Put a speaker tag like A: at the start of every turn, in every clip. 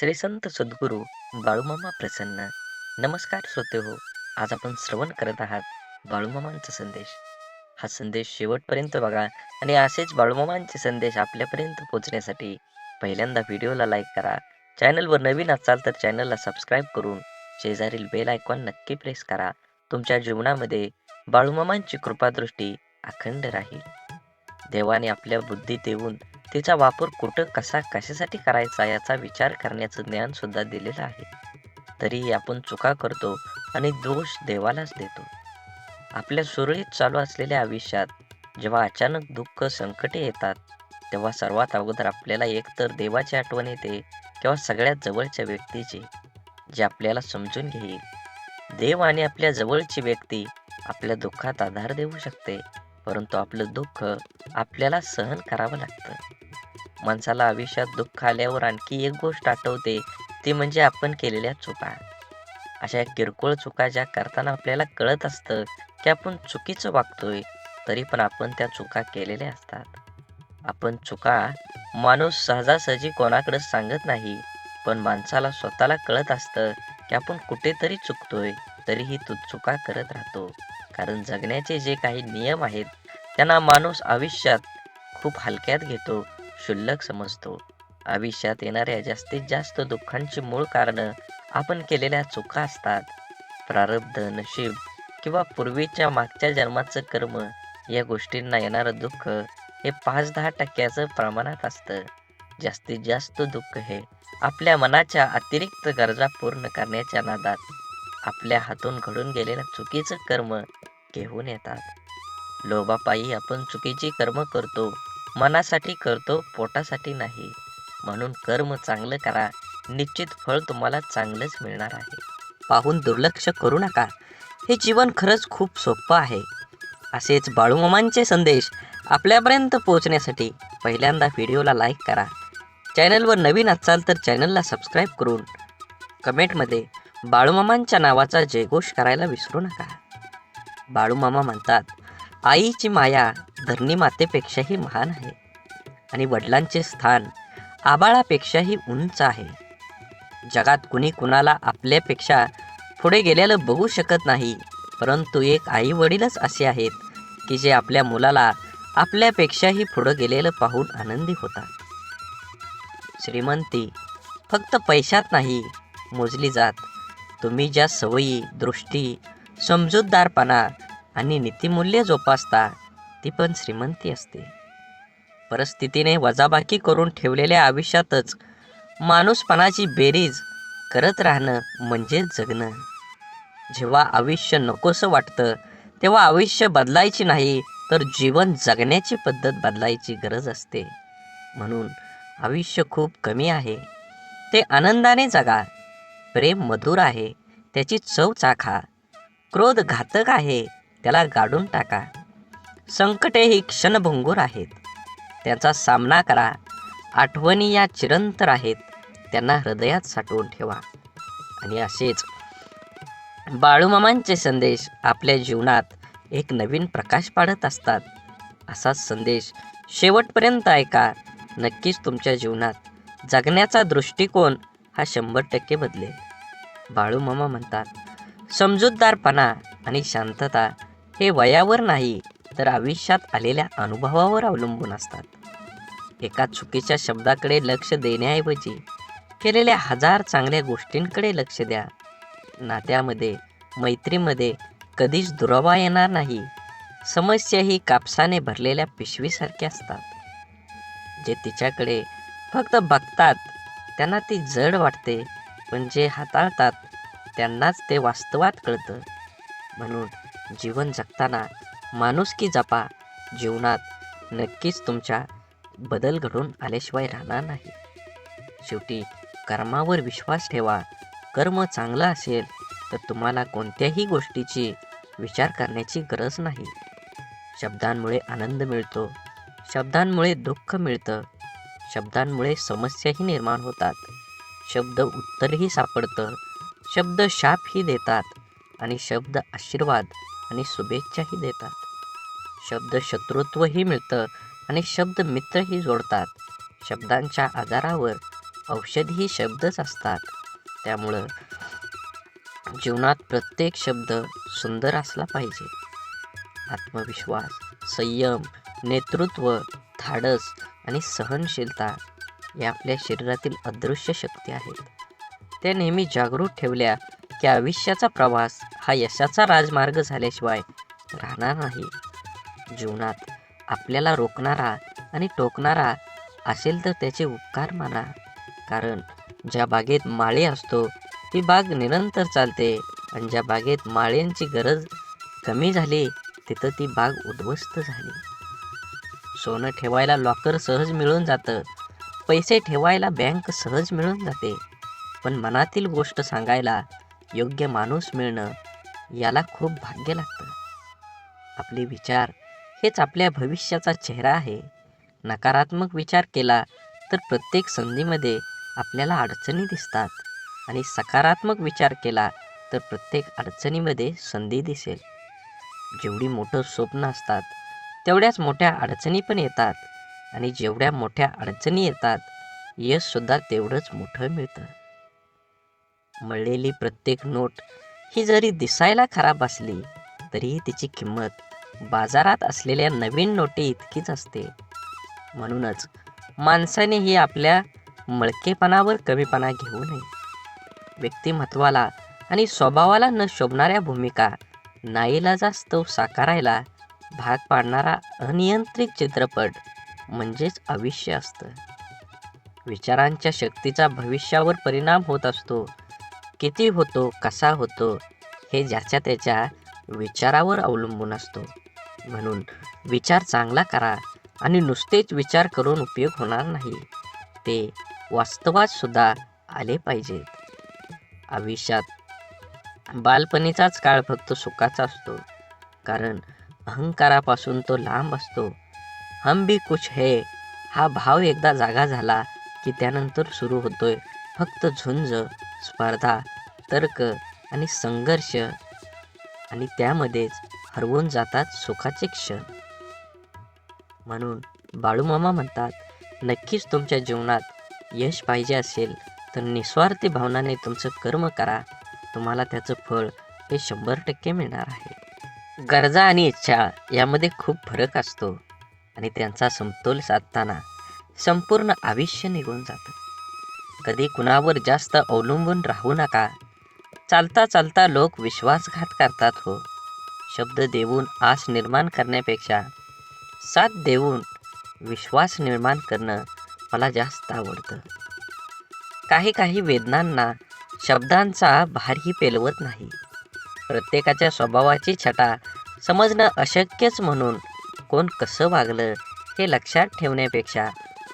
A: श्री संत सद्गुरू बाळूमामा प्रसन्न. नमस्कार श्रोते हो आज आपण श्रवण करत आहात बाळूमामांचा संदेश. हा संदेश शेवटपर्यंत बघा आणि असेच बाळूमामांचे संदेश आपल्यापर्यंत पोहोचण्यासाठी पहिल्यांदा व्हिडिओला लाईक करा. चॅनलवर नवीन असाल तर चॅनलला सबस्क्राईब करून शेजारील बेल आयकॉन नक्की प्रेस करा. तुमच्या जीवनामध्ये बाळूमामांची कृपादृष्टी अखंड राहील. देवाने आपल्या बुद्धी देऊन तिचा वापर कुठं कसा कशासाठी करायचा याचा विचार करण्याचं ज्ञान सुद्धा दिलेलं आहे. तरीही आपण चुका करतो आणि दोष देवालाच देतो. आपल्या सुरळीत चालू असलेल्या आयुष्यात जेव्हा अचानक दुःख संकटे येतात तेव्हा सर्वात अगोदर आपल्याला एकतर देवाची आठवण येते किंवा सगळ्यात जवळच्या व्यक्तीची जे आपल्याला समजून घेईल. देव आणि आपल्या जवळची व्यक्ती आपल्या दुःखात आधार देऊ शकते परंतु आपलं दुःख आपल्याला सहन करावं लागतं. माणसाला आयुष्यात दुःख आल्यावर आणखी एक गोष्ट आठवते ती म्हणजे आपण केलेल्या चुका. अशा किरकोळ चुका ज्या करताना आपल्याला कळत असतं की आपण चुकीचं वागतोय तरी पण आपण त्या चुका केलेल्या असतात. आपण चुका माणूस सहजासहजी कोणाकडे सांगत नाही पण माणसाला स्वतःला कळत असतं की आपण कुठेतरी चुकतोय तरीही तो चुका करत राहतो. कारण जगण्याचे जे काही नियम आहेत त्यांना माणूस आयुष्यात खूप हलक्यात घेतो क्षुल्लक समजतो. आयुष्यात येणाऱ्या जास्तीत जास्त दुःखांची मूळ कारणं आपण केलेल्या चुका असतात. प्रारब्ध नशीब किंवा पूर्वीच्या मागच्या जन्माचं कर्म या गोष्टींना येणारं दुःख हे पाच दहा टक्क्याचं प्रमाणात असतं. जास्तीत जास्त दुःख हे आपल्या मनाच्या अतिरिक्त गरजा पूर्ण करण्याच्या नादात आपल्या हातून घडून गेलेलं चुकीचं कर्म घेऊन येतात. लोभापायी आपण चुकीची कर्म करतो मनासाठी करतो पोटासाठी नाही. म्हणून कर्म चांगलं करा. निश्चित फळ तुम्हाला चांगलंच मिळणार आहे. पाहून दुर्लक्ष करू नका. हे जीवन खरंच खूप सोपं आहे. असेच बाळूमामांचे संदेश आपल्यापर्यंत पोहोचण्यासाठी पहिल्यांदा व्हिडिओला लाईक करा. चॅनलवर नवीन असाल तर चॅनलला सबस्क्राईब करून कमेंटमध्ये बाळूमामांच्या नावाचा जयघोष करायला विसरू नका. बाळूमामा म्हणतात आईची माया धरणी मातेपेक्षाही महान आहे. आणि वडिलांचे स्थान आबाळापेक्षाही उंच आहे. जगात कुणी कुणाला आपल्यापेक्षा पुढे गेलेलं बघू शकत नाही परंतु एक आई वडीलच असे आहेत की जे आपल्या मुलाला आपल्यापेक्षाही पुढं गेलेलं पाहून आनंदी होतात. श्रीमंती फक्त पैशात नाही मोजली जात. तुम्ही ज्या सवयी दृष्टी समजूतदारपणा आणि नीतिमूल्य जोपासता ती पण श्रीमंती असते. परिस्थितीने वजाबाकी करून ठेवलेल्या आयुष्यातच माणूसपणाची बेरीज करत राहणं म्हणजे जगणं. जेव्हा आयुष्य नकोसं वाटतं तेव्हा आयुष्य बदलायची नाही तर जीवन जगण्याची पद्धत बदलायची गरज असते. म्हणून आयुष्य खूप कमी आहे. ते आनंदाने जगा. प्रेम मधुर आहे. त्याची चव चाखा. क्रोध घातक आहे. त्याला गाडून टाका. संकटे ही क्षणभंगूर आहेत. त्याचा सामना करा. आठवणी या चिरंतर आहेत. त्यांना हृदयात साठवून ठेवा. आणि असेच बाळूमामांचे संदेश आपल्या जीवनात एक नवीन प्रकाश पाडत असतात. असाच संदेश शेवटपर्यंत ऐका. नक्कीच तुमच्या जीवनात जगण्याचा दृष्टिकोन हा शंभर टक्के बदलेल. बाळूमामा म्हणतात समजूतदारपणा आणि शांतता हे वयावर नाही तर आयुष्यात आलेल्या अनुभवावर अवलंबून असतात. एका चुकीच्या शब्दाकडे लक्ष देण्याऐवजी केलेल्या हजार चांगल्या गोष्टींकडे लक्ष द्या. नात्यामध्ये मैत्रीमध्ये कधीच दुरावा येणार नाही. समस्या ही कापसाने भरलेल्या पिशवीसारख्या असतात. जे तिच्याकडे फक्त बघतात त्यांना ती जड वाटते पण जे हाताळतात त्यांनाच ते वास्तवात कळतं. म्हणून जीवन जगताना माणुसकी जपा. जीवनात नक्कीच तुमच्या बदल घडून आल्याशिवाय राहणार नाही. शेवटी कर्मावर विश्वास ठेवा. कर्म चांगलं असेल तर तुम्हाला कोणत्याही गोष्टीची विचार करण्याची गरज नाही. शब्दांमुळे आनंद मिळतो. शब्दांमुळे दुःख मिळतं. शब्दांमुळे समस्याही निर्माण होतात. शब्द उत्तरही सापडतं. शब्द शापही देतात. आणि शब्द आशीर्वाद आणि शुभेच्छाही देतात. शब्द शत्रुत्वही मिळतं आणि शब्द मित्रही जोडतात. शब्दांच्या आधारावर औषधही शब्दच असतात. त्यामुळं जीवनात प्रत्येक शब्द सुंदर असला पाहिजे. आत्मविश्वास संयम नेतृत्व धाडस आणि सहनशीलता या आपल्या शरीरातील अदृश्य शक्ती आहेत. त्या नेहमी जागरूक ठेवल्या की आयुष्याचा प्रवास हा यशाचा राजमार्ग झाल्याशिवाय राहणार नाही. जीवनात आपल्याला रोखणारा आणि टोकणारा असेल तर त्याचे उपकार माना. कारण ज्या बागेत माळी असतो ती बाग निरंतर चालते आणि ज्या बागेत माळ्यांची गरज कमी झाली तिथं ती बाग उद्ध्वस्त झाली. सोनं ठेवायला लॉकर सहज मिळून जातं पैसे ठेवायला बँक सहज मिळून जाते. पण मनातील गोष्ट सांगायला योग्य माणूस मिळणं याला खूप भाग्य लागतं. आपले विचार हेच आपल्या भविष्याचा चेहरा आहे. नकारात्मक विचार केला तर प्रत्येक संधीमध्ये आपल्याला अडचणी दिसतात. आणि सकारात्मक विचार केला तर प्रत्येक अडचणीमध्ये संधी दिसेल. जेवढी मोठं स्वप्न असतात तेवढ्याच मोठ्या अडचणी पण येतात. आणि जेवढ्या मोठ्या अडचणी येतात यशसुद्धा तेवढंच मोठं मिळतं. मळलेली प्रत्येक नोट ही जरी दिसायला खराब असली तरीही तिची किंमत बाजारात असलेल्या नवीन नोटे इतकीच असते. म्हणूनच माणसाने ही आपल्या मळकेपणावर कमीपणा घेऊ नये. व्यक्तिमत्वाला आणि स्वभावाला न शोभणाऱ्या भूमिका नाईलाजास्तव साकारायला भाग पाडणारा अनियंत्रित चित्रपट म्हणजेच आयुष्य असतं. विचारांच्या शक्तीचा भविष्यावर परिणाम होत असतो. किती होतो कसा होतो हे ज्याच्या त्याच्या विचारावर अवलंबून असतो. म्हणून विचार चांगला करा आणि नुसतेच विचार करून उपयोग होणार नाही. ते वास्तवात सुद्धा आले पाहिजेत आयुष्यात बालपणीचाच काळ फक्त सुखाचा असतो. कारण अहंकारापासून तो लांब असतो. हम भी कुछ है हा भाव एकदा जागा झाला की त्यानंतर सुरू होतोय. फक्त झुंज स्पर्धा तर्क आणि संघर्ष आणि त्यामध्येच हरवून जातात सुखाचे क्षण. म्हणून बाळूमामा म्हणतात नक्कीच तुमच्या जीवनात यश पाहिजे असेल तर निस्वार्थी भावनाने तुमचं कर्म करा. तुम्हाला त्याचं फळ हे शंभर टक्के मिळणार आहे. गरजा आणि इच्छा यामध्ये खूप फरक असतो आणि त्यांचा समतोल साधताना संपूर्ण आयुष्य निघून जातं. कधी कुणावर जास्त अवलंबून राहू नका. चालता चालता लोक विश्वासघात करतात हो. शब्द देऊन आस निर्माण करण्यापेक्षा साथ देऊन विश्वास निर्माण करणं मला जास्त आवडतं. काही काही वेदनांना शब्दांचा भारही पेलवत नाही. प्रत्येकाच्या स्वभावाची छटा समजणं अशक्यच म्हणून कोण कसं वागलं हे लक्षात ठेवण्यापेक्षा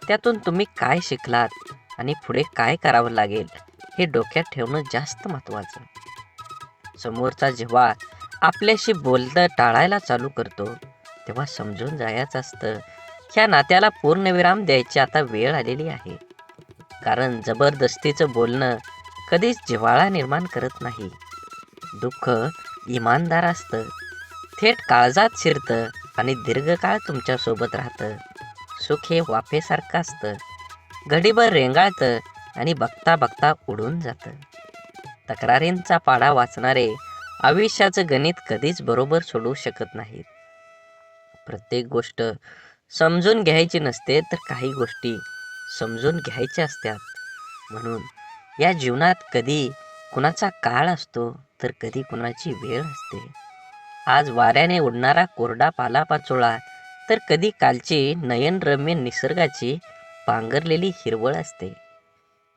A: त्यातून तुम्ही काय शिकलात आणि पुढे काय करावं लागेल हे डोक्यात ठेवणं जास्त महत्त्वाचं. समोरचा जेव्हा आपल्याशी बोलणं टाळायला चालू करतो. तेव्हा समजून जायचं असतं ह्या नात्याला पूर्णविराम द्यायची आता वेळ आलेली आहे. कारण जबरदस्तीचं बोलणं कधीच जिव्हाळा निर्माण करत नाही. दुःख इमानदार असतं. थेट काळजात शिरतं आणि दीर्घकाळ तुमच्यासोबत राहतं. सुख हे वाफेसारखं असतं. घडीभर रेंगाळतं आणि बघता बघता उडून जातं. तक्रारींचा पाडा वाचणारे आयुष्याचं गणित कधीच बरोबर सोडवू शकत नाहीत. प्रत्येक गोष्ट समजून घ्यायची नसते तर काही गोष्टी समजून घ्यायच्या असतात. म्हणून या जीवनात कधी कुणाचा काळ असतो तर कधी कुणाची वेळ असते. आज वाऱ्याने उडणारा कोरडा पालापाचोळा तर कधी कालची नयनरम्य निसर्गाची पांघरलेली हिरवळ असते.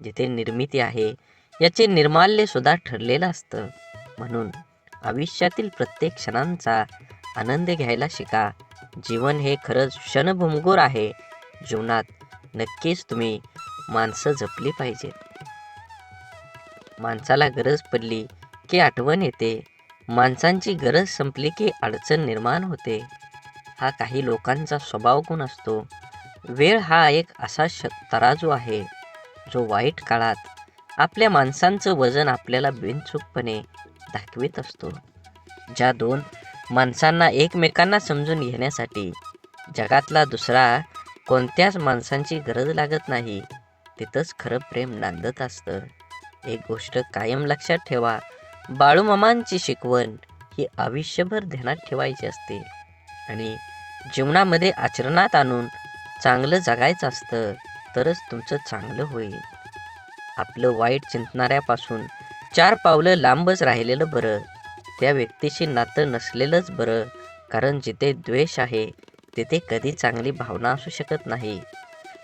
A: जिथे निर्मिती आहे याचे निर्माल्य सुद्धा ठरलेलं असतं. म्हणून आयुष्यातील प्रत्येक क्षणांचा आनंद घ्यायला शिका. जीवन हे खरंच क्षणभंगूर आहे. जीवनात नक्कीच तुम्ही माणसं जपली पाहिजेत. माणसाला गरज पडली की आठवण येते. माणसांची गरज संपली की अडचण निर्माण होते. हा काही लोकांचा स्वभाव गुण असतो. वेळ हा एक असा श तराजू आहे जो वाईट काळात आपल्या माणसांचं वजन आपल्याला बिनचूकपणे दाखवित असतो. ज्या दोन माणसांना एकमेकांना समजून घेण्यासाठी जगातला दुसरा कोणत्याच माणसांची गरज लागत नाही तिथंच खरं प्रेम नांदत असतं. एक गोष्ट कायम लक्षात ठेवा बाळूमामांची शिकवण ही आयुष्यभर ध्यानात ठेवायची असते आणि जीवनामध्ये आचरणात आणून चांगलं जगायचं असतं तरच तुमचं चांगलं होईल. आपलं वाईट चिंतणाऱ्यापासून चार पावलं लांबच राहिलेलं बरं. त्या व्यक्तीशी नातं नसलेलंच बरं कारण जिथे द्वेष आहे तिथे कधी चांगली भावना असू शकत नाही.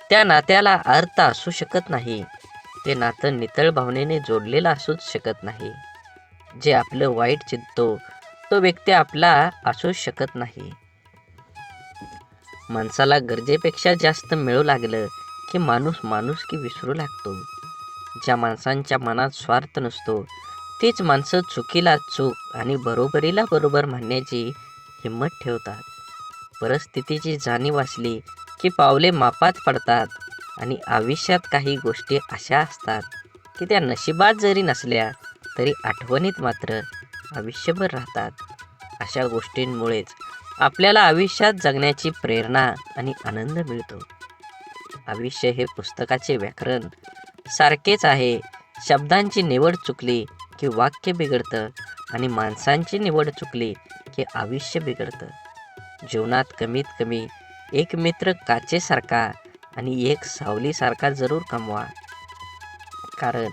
A: त्या नात्याला अर्थ असू शकत नाही. ते नातं नितळ भावनेने जोडलेलं असूच शकत नाही. जे आपलं वाईट चिंततो तो व्यक्ती आपला असूच शकत नाही. माणसाला गरजेपेक्षा जास्त मिळू लागलं की माणूस माणूस की विसरू लागतो. ज्या माणसांच्या मनात स्वार्थ नसतो तीच माणसं चुकीला चूक आणि बरोबरीला बरोबर म्हणण्याची हिंमत ठेवतात. परिस्थितीची जाणीव असली की पावले मापात पडतात आणि आयुष्यात काही गोष्टी अशा असतात की त्या नशिबात जरी नसल्या तरी आठवणीत मात्र आयुष्यभर राहतात. अशा गोष्टींमुळेच आपल्याला आयुष्यात जगण्याची प्रेरणा आणि आनंद मिळतो. आयुष्य हे पुस्तकाचे व्याकरण सारखेच आहे. शब्दांची निवड चुकली की वाक्य बिघडतं आणि माणसांची निवड चुकली की आयुष्य बिघडतं. जीवनात कमीत कमी एक मित्र काचेसारखा आणि एक सावलीसारखा जरूर कमवा. कारण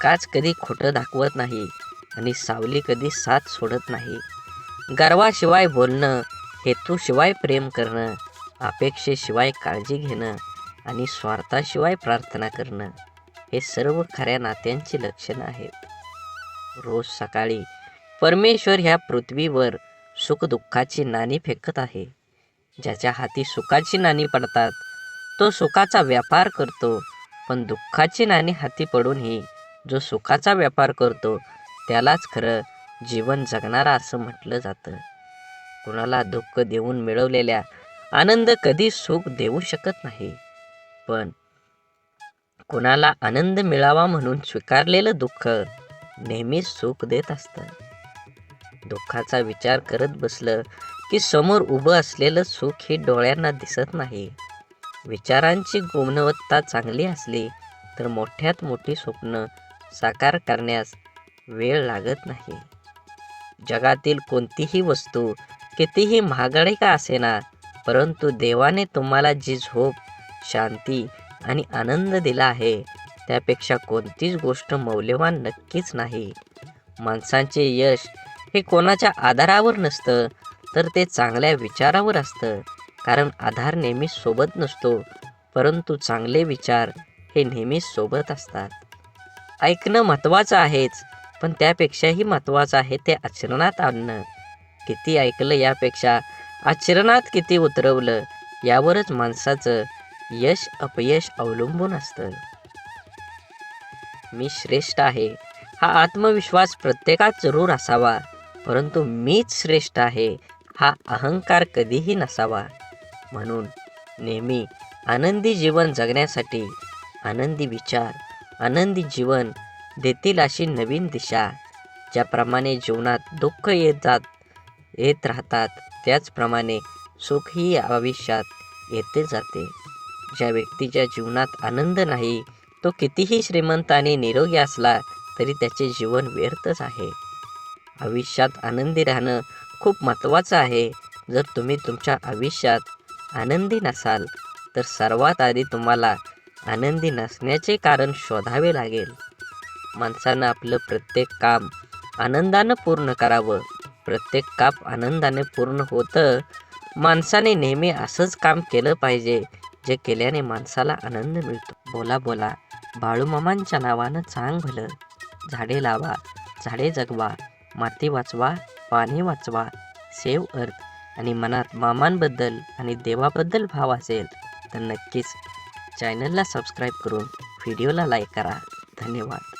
A: काच कधी खोटं दाखवत नाही आणि सावली कधी साथ सोडत नाही. गर्वाशिवाय बोलणं हेतूशिवाय प्रेम करणं अपेक्षेशिवाय काळजी घेणं आणि स्वार्थाशिवाय प्रार्थना करणं हे सर्व खऱ्या नात्यांची लक्षणं आहेत. रोज सकाळी परमेश्वर ह्या पृथ्वीवर सुखदुःखाची नाणी फेकत आहे. ज्याच्या हाती सुखाची नाणी पडतात तो सुखाचा व्यापार करतो पण दुःखाची नाणी हाती पडूनही जो सुखाचा व्यापार करतो त्यालाच खरं जीवन जगणारा असं म्हटलं जातं. कुणाला दुःख देऊन मिळवलेल्या आनंद कधी सुख देऊ शकत नाही. पण कुणाला आनंद मिळावा म्हणून स्वीकारलेलं दुःख नेहमीच सुख देत असतं. दुःखाचा विचार करत बसलं की समोर उभं असलेलं सुख हे डोळ्यांना दिसत नाही. विचारांची गुणवत्ता चांगली असली तर मोठ्यात मोठी स्वप्न साकार करण्यास वेळ लागत नाही. जगातील कोणतीही वस्तू कितीही महागडे का असेना परंतु देवाने तुम्हाला जी झोप शांती आणि आनंद दिला आहे. त्यापेक्षा कोणतीच गोष्ट मौल्यवान नक्कीच नाही. माणसांचे यश हे कोणाच्या आधारावर नसतं तर ते चांगल्या विचारावर असतं. कारण आधार नेहमी सोबत नसतो परंतु चांगले विचार हे नेहमीच सोबत असतात. ऐकणं महत्त्वाचं आहेच पण त्यापेक्षाही महत्त्वाचं आहे ते आचरणात आणणं. किती ऐकलं यापेक्षा आचरणात किती उतरवलं यावरच माणसाचं यश अपयश अवलंबून असतं. मी श्रेष्ठ आहे. हा आत्मविश्वास प्रत्येकात जरूर असावा. परंतु मीच श्रेष्ठ आहे. हा अहंकार कधीही नसावा. म्हणून नेहमी आनंदी जीवन जगण्यासाठी आनंदी विचार आनंदी जीवन देतील अशी नवीन दिशा ज्याप्रमाणे जीवनात दुःख येत जात येत राहतात त्याचप्रमाणे सुखही आयुष्यात येते जाते. ज्या व्यक्तीच्या जीवनात आनंद नाही तो कितीही श्रीमंत आणि निरोगी असला तरी त्याचे जीवन व्यर्थच आहे. आयुष्यात आनंदी राहणं खूप महत्त्वाचं आहे. जर तुम्ही तुमच्या आयुष्यात आनंदी नसाल तर सर्वात आधी तुम्हाला आनंदी नसण्याचे कारण शोधावे लागेल. माणसानं आपलं प्रत्येक काम आनंदानं पूर्ण करावं. प्रत्येक काम आनंदाने पूर्ण होतं. माणसाने नेहमी असंच काम केलं पाहिजे. जे केल्याने माणसाला आनंद मिळतो. बोला बोला बाळूमामांच्या नावानं चांग भलं. झाडे लावा झाडे जगवा माती वाचवा पाणी वाचवा सेव अर्थ. आणि मनात मामांबद्दल आणि देवाबद्दल भाव असेल तर नक्कीच चॅनलला सबस्क्राईब करून व्हिडिओला लाईक करा. धन्यवाद.